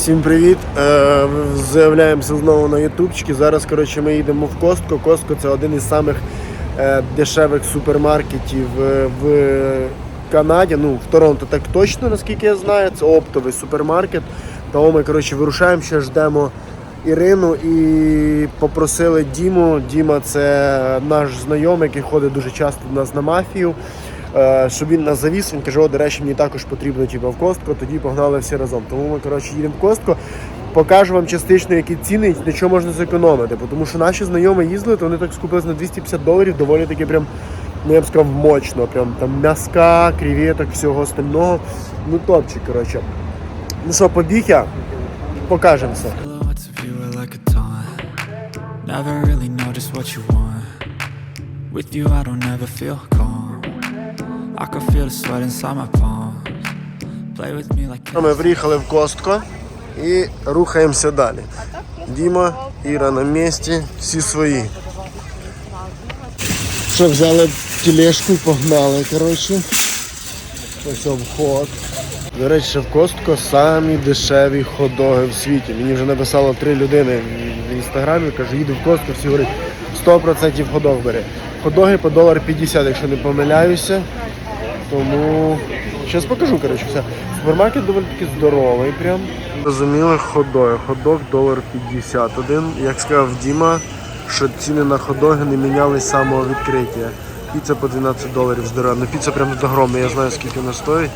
Всім привіт! Е, Заявляємося знову на ютубчики. Зараз коротше, ми їдемо в Костко. Костко це один із самих е, дешевих супермаркетів е, в Канаді. Ну, в Торонто так точно, наскільки я знаю. Це оптовий супермаркет. Тому ми коротше, вирушаємо, ще ждемо Ірину і попросили Діму. Діма це наш знайомий, який ходить дуже часто до нас на мафію. Е, щоб він нас завіз, він каже, о, до речі, мені також потрібно типу, в Костко, тоді погнали всі разом. Тому ми коротше, їдемо в Костко, покажу вам частично, які ціни і на чому можна зекономити. Тому що наші знайомі їздили, то вони так скупились на 250 доларів, доволі таки прям, ну я б сказав, мощно. Прям там м'яска, креветок, всього остального. Ну топчик, коротше. Ну що, побіг я, покажемо все. Silhouettes of you are like a taunt Never really know just what you want With you I don't ever feel calm Ми приїхали в Костко і рухаємося далі. Діма, Іра на місці, всі свої. Що, взяли тележку і погнали, коротше. Ось вход. До речі, в Костко самі дешеві хот-доги в світі. Мені вже написало три людини в- інстаграмі, каже, їду в Костко, всі говорять, 100% ходок бери. Ходоги по долар 50, якщо не помиляюся. Тому зараз покажу, коротше, все. Супермаркет доволі таки здоровий прям. Розуміли, ходоги. Ходок долар 51. Як сказав Діма, що ціни на ходоги не мінялись з самого відкриття. Піца по 12 доларів здорова. Ну піца прям тут огромна, я знаю скільки вона стоїть,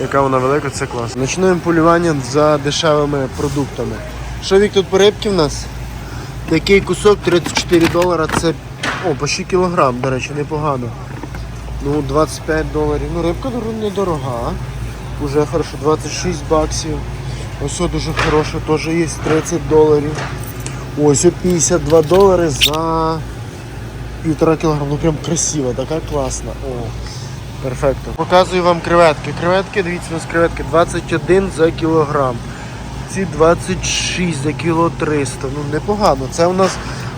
яка вона велика, це клас. Починаємо полювання за дешевими продуктами. Що вік тут по рибки в нас? Такий кусок 34 долара, це о, почти кілограм, до речі, непогано. Ну, 25 доларів. Ну, рибка дор- недорога. Уже хорошо, 26 баксів. Ось дуже хороше, теж є 30 доларів. Ось 52 долари за півтора кілограма. Ну прям красиво, така класна. О, перфекто. Показую вам креветки. Креветки, дивіться, у нас креветки 21 за кілограм. Ці 26 за кіло 300. Ну непогано. Це у нас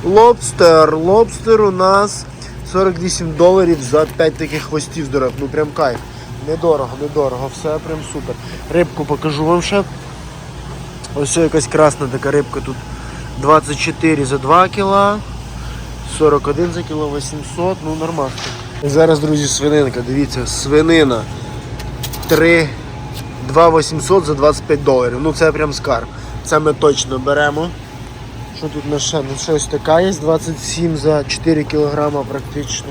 лобстер. Лобстер у нас 48 доларів за 5 таких хвостів здоров. Ну прям кайф. Недорого, недорого, все прям супер. Рибку покажу вам ще. Ось якась красна така рибка тут 24 за 2 кіла, 41 за кіло 800, ну нормально. Зараз, друзі, свининка, дивіться, свинина 3 2800 за 25 доларів. Ну це прям скарб. Це ми точно беремо. Що тут на ще? Ну щось така є 27 за 4 кілограма практично.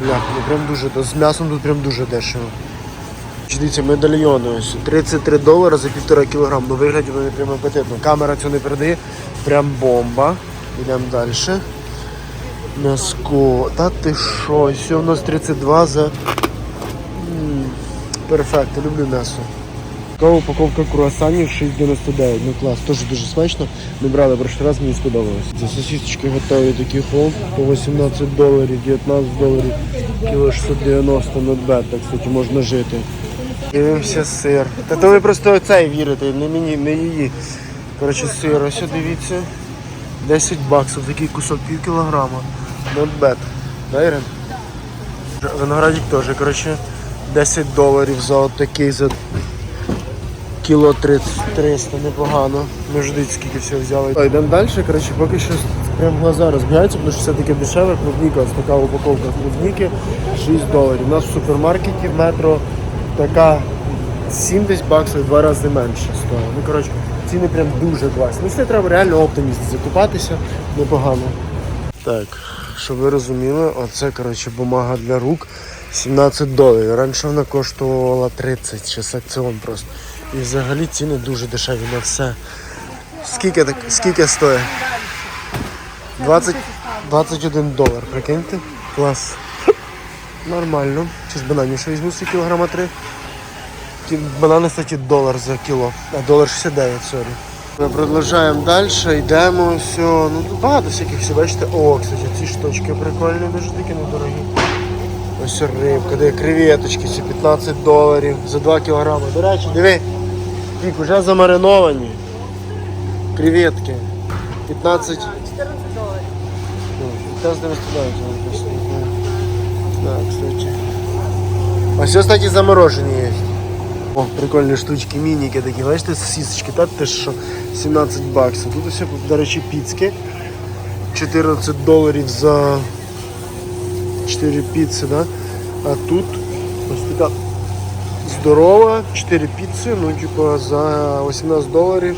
Бля, ну прям дуже, з м'ясом тут прям дуже дешево. Дивіться, медальйони ось 33 долари за півтора кілограм. Ну вигляді вони прям апетитно. Камера цього не передає. Прям бомба. Йдемо далі. М'яско. Та ти що? Ось у нас 32 за. М, Перфекто, люблю м'ясо. Така упаковка круасанів 6,99. Ну клас, теж дуже смачно. Ми брали прошлий раз, мені сподобалось. За сосисочки готові такі хоп по 18 доларів, 19 доларів, кіло 690 not bad, так кстати, можна жити. Дивимося сир. Та то ви просто оцей вірите, не мені, не її. Коротше, сир, ось дивіться. 10 баксів, такий кусок пів кілограма. Not bad. Да? Виноградик теж, коротше, 10 доларів за отакий, за кіло 30, 300, непогано. Ми ж дивіться, скільки всього взяли. Йдемо далі, коротше, поки що прям глаза розбігаються, тому що все таке дешеве. Клубніка, ось така упаковка клубніки 6 доларів. У нас в супермаркеті в метро така 70 баксів, два рази менше стоїть. Ну, коротше, ціни прям дуже класні. Ну, це треба реально оптиміст закупатися, непогано. Так, щоб ви розуміли, оце коротше, бумага для рук 17 доларів. Раніше вона коштувала 30, зараз акціон просто. І взагалі ціни дуже дешеві на все. Скільки, так, скільки стоїть? 20, 21 долар, прикиньте? Клас. Нормально. Зараз бананів ще візьму, скільки кілограма 3. Ті Банани, кстати, долар за кіло. А долар 69, сорі. Ми продовжуємо далі, йдемо, все. Ну багато всяких все, бачите. О, кстати, ці штучки прикольні, дуже такі недорогі. Ось рибка, де креветочки, ці 15 доларів за 2 кілограми. До речі, диви, вік, вже замариновані. Креветки. 15. 14 доларів. 15,99 написано. Так, кстати. Ось, кстати, заморожені є. О, прикольні штучки, мініки такі, бачите, сосісочки, та ти що, 17 баксів. Тут усе, до речі, піцки. 14 доларів за 4 піци, да? А тут ось така здорова, 4 піци, ну типа за 18 доларів.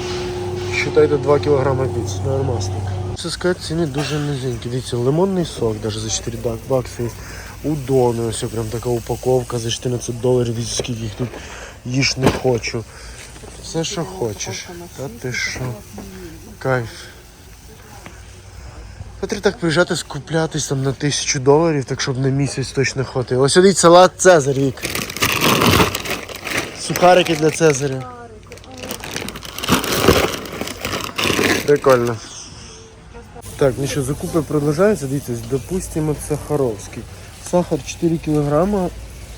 Считайте 2 кілограми піци. Нормас так. Це сказати, ціни дуже низенькі. Дивіться, лимонний сок навіть за 4 бак- бакси. Удони, ось прям така упаковка за 14 доларів, дивіться, скільки їх тут їж не хочу. Все, що хочеш. Та ти що? Кайф. Потрібно так приїжджати, скуплятись там на тисячу доларів, так щоб на місяць точно хватило. Ось дивіться, салат Цезар вік. Сухарики для Цезаря. Прикольно. Так, ну що, закупи продовжаються, дивіться, допустимо, це Харовський. Сахар 4 кг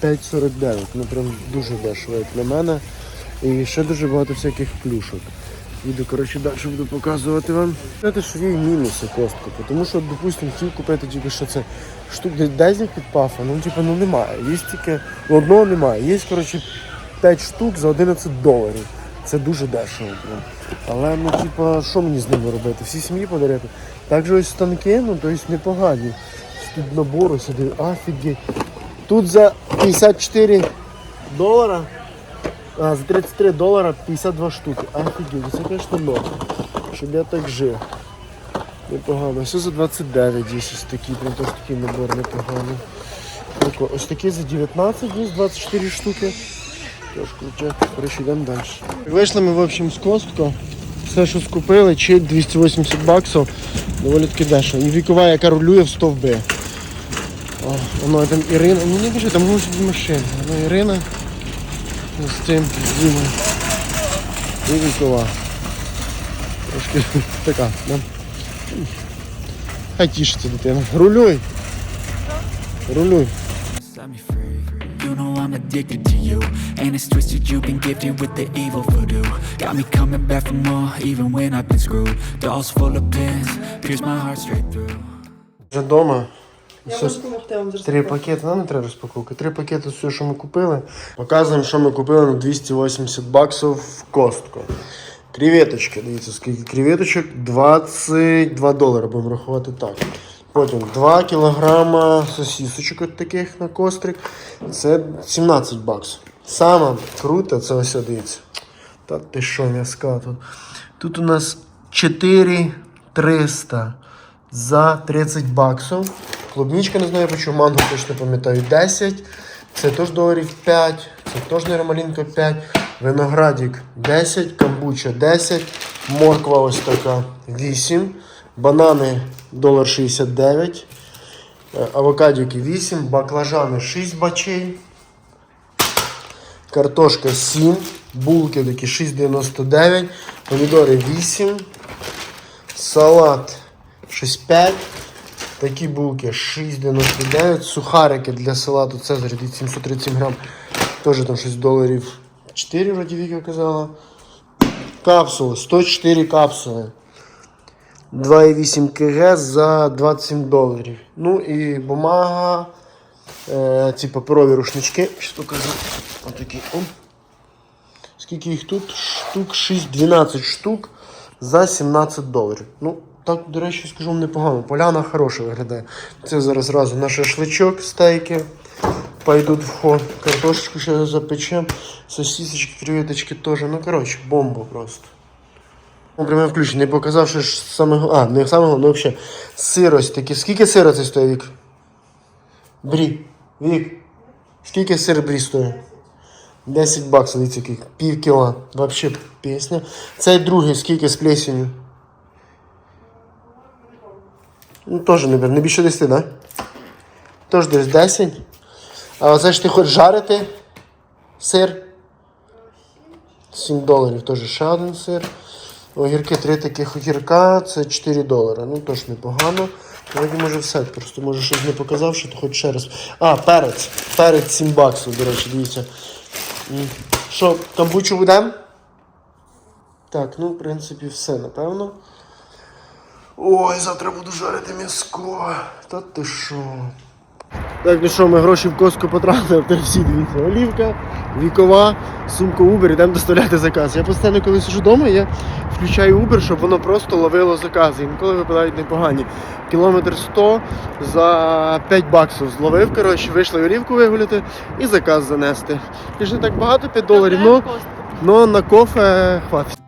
5,49. Ну прям дуже дешево, як на мене. І ще дуже багато всяких плюшок. Буду, коротше, далі буду показувати вам. Знаєте, що є мінуси костку, тому що, допустимо, хотів купити тільки що це штук десь під пафа, ну типу, ну немає. Є тільки одного немає. Є, коротше, 5 штук за 11 доларів. Це дуже дешево. Прям. Але ну, типа, що мені з ними робити? Всі сім'ї подарити. Також ось станки, ну тобто непогані. Тут набору сюди, офігеть. Тут за 54 долара. За 33 долара 52 штуки. Офігеть, це, звісно, много. Щоб я так жив. Непогано. Все за 29 є ось такі, прям теж такий набор непоганий. Ось такі за 19 є, 24 штуки. Тож круче. Коротше, йдемо далі. Вийшли ми, в общем, з Костко. Все, що скупили, чек 280 баксів. Доволі таки дешево. Вікова, яка рулює в стовби. О, воно там Ірина. Ну не біжи, там може бути машина. Воно Ірина з цим з Дімою. І вікова. Трошки така, да? Хай тішиться дитина. Рулюй. Рулюй. set me free You know I'm addicted to you And it's twisted, you've been gifted with the evil voodoo Got me coming back for more, even when I've been screwed Dolls full of pins, pierce my heart straight through Вже вдома. Я Все, можу допомогти вам зараз. Три пакети, нам не треба розпаковки. Три пакети все, що ми купили. Показуємо, що ми купили на 280 баксів в Костко. Креветочки, дивіться, скільки креветочок, 22 долари, будемо рахувати так. Потім 2 кілограма сосісочок от таких на кострик. Це 17 баксів. Саме круто, це ось дивіться. Та ти що, м'яска тут. Тут у нас 4300 за 30 баксів. Клубничка не знаю почему, манго точно пам'ятаю. 10. Це теж доларів 5, це теж нормалінка 5. Виноградик 10, камбуча 10, морква ось така 8, банани долар 69, е, 8, баклажани 6 бачей, картошка 7, булки такі 6,99, помідори 8, салат 6,5, такі булки 6,99, сухарики для салату Цезарь від 737 грам, теж там 6 доларів 4 вроді Віка казала. Капсули, 104 капсули. 2,8 кг за 27 доларів. Ну і бумага, е, ці паперові рушнички. Щас покажу. Отакі. О. Скільки їх тут? Штук 6, 12 штук за 17 доларів. Ну, так, до речі, скажу непогано. Поляна хороша виглядає. Це зараз зразу наш шашличок, стейки. Пойдуть в ход. Картошечку ще запечем. Сосисочки, креветочки теж. Ну, коротше, бомба просто. Ну, пряме включення, не показав, що ж саме А, не саме головне, ну взагалі. Сир ось такий. Скільки сира це стоїть, Вік? Брі. Вік. Скільки сир брі стоїть? 10 баксів, дивіться. Пів кіла. Вообще пісня. Цей другий, скільки з плесенью? Ну, теж не, не більше 10, да? Теж десь 10. А оце ж ти хочеш жарити сир? 7 доларів теж ще один сир. Огірки, три таких огірка, це 4 долари. Ну теж непогано. Вроді може все, просто може щось не показав, що ти хоч ще раз. А, перець. Перець 7 баксів, до речі, дивіться. Що, камбучу будемо? Так, ну, в принципі, все, напевно. Ой, завтра буду жарити м'яско. Та ти що? Так, ну що, ми гроші в коску потратили, та всі дивіться. Олівка, вікова, сумка Uber, йдемо доставляти заказ. Я постійно, коли сижу вдома, я включаю Uber, щоб воно просто ловило закази. Інколи випадають непогані. Кілометр 100 за 5 баксів зловив, коротше, вийшли горівку вигуляти і заказ занести. І ж не так багато, 5 доларів, но на кофе хватить.